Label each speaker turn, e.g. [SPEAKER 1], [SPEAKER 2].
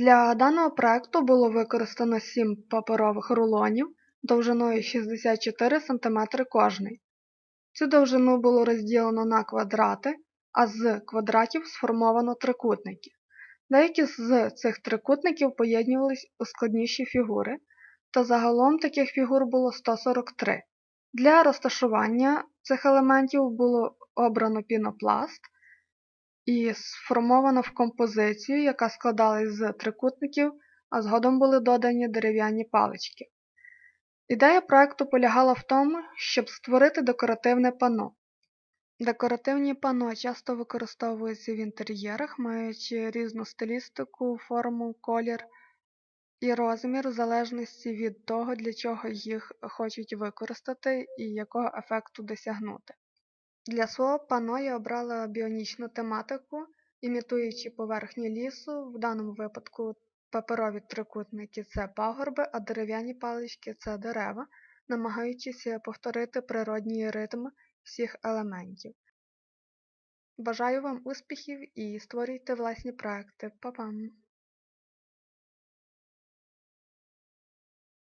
[SPEAKER 1] Для даного проекту було використано 7 паперових рулонів довжиною 64 см кожний. Цю довжину було розділено на квадрати, а з квадратів сформовано трикутники. Деякі з цих трикутників поєднувались у складніші фігури, та загалом таких фігур було 143. Для розташування цих елементів було обрано пінопласт і сформовано в композицію, яка складалась з трикутників, а згодом були додані дерев'яні палички. Ідея проекту полягала в тому, щоб створити декоративне пано. Декоративні пано часто використовуються в інтер'єрах, маючи різну стилістику, форму, колір і розмір в залежності від того, для чого їх хочуть використати і якого ефекту досягнути. Для свого пано обрала біонічну тематику, імітуючи поверхні лісу, в даному випадку паперові трикутники це пагорби, а дерев'яні палички це дерева, намагаючись повторити природній ритм всіх елементів. Бажаю вам успіхів і створюйте власні проекти. Па-пам!